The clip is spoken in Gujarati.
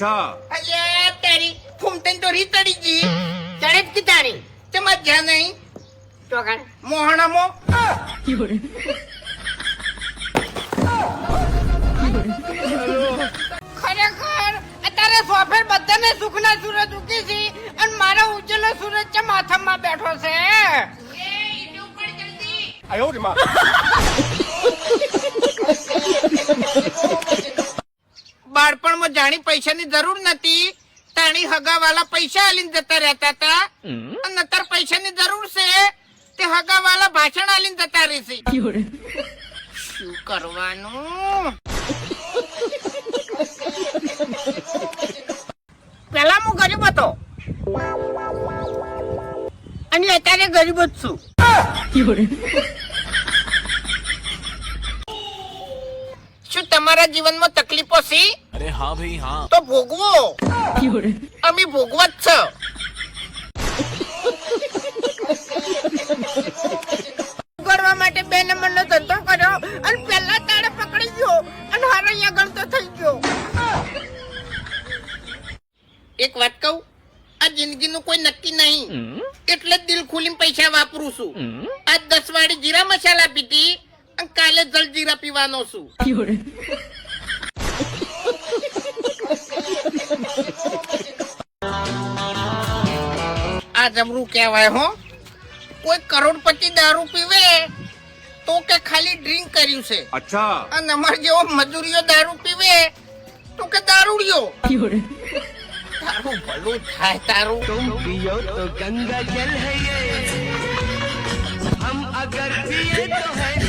અલે તારી ફૂમતન તો રીતડી જી ચડે કે તારી તે મજા નહીં? ચોકડ ટોકણ મોહણમો? ખરેખર અત્યારે સોફેર બધાને સુખના સૂરજ ઉગી છે અને મારો ઉજળો સૂરજ છે માથામાં બેઠો છે? આયો રે માં. બાળપણમાં જાણી પૈસાની જરૂર નથી તાણી હગાવાલા પૈસા આલીને જતા રહેતા હતા. અને અત્યારે પૈસાની જરૂર છે તે હગાવાલા ભાષણ આલીને જતા રહેશે. શું કરવાનું? પેલા હું ગરીબ હતો. અને અત્યારે ગરીબ જ છું. શું તમારા જીવનમાં તકલીફો છે? আরে হ্যাঁ ভাই হ্যাঁ তো ভোগবো আমি ভোগবাচ্ছ કરવા માટે બે નંબરનો ધંધો કર્યો અને પહેલા તાળે પકડી ગયો અને હારો અહીંયા ગણતો થઈ ગયો. એક વાત કહું આ જિંદગી નું કોઈ નક્કી નહીં. એટલે દિલ ખોલીને પૈસા વાપરું છું. આજ દસ વાળી જીરા મસાલા પીધી અને કાલે જલ જીરા પીવાનો છું. આ જમરું કહેવાય હો. કોઈ કરોડપતિ દારૂ પીવે તો કે ખાલી ડ્રિંક કર્યું છે. અચ્છા. અને અમાર જેવો મજૂરીઓ દારૂ પીવે તો કે દારૂડિયો. તારું ભલું થાય તારું. તું પીઓ તો ગંગા જલ હૈ હમ અગર પીએ તો હૈ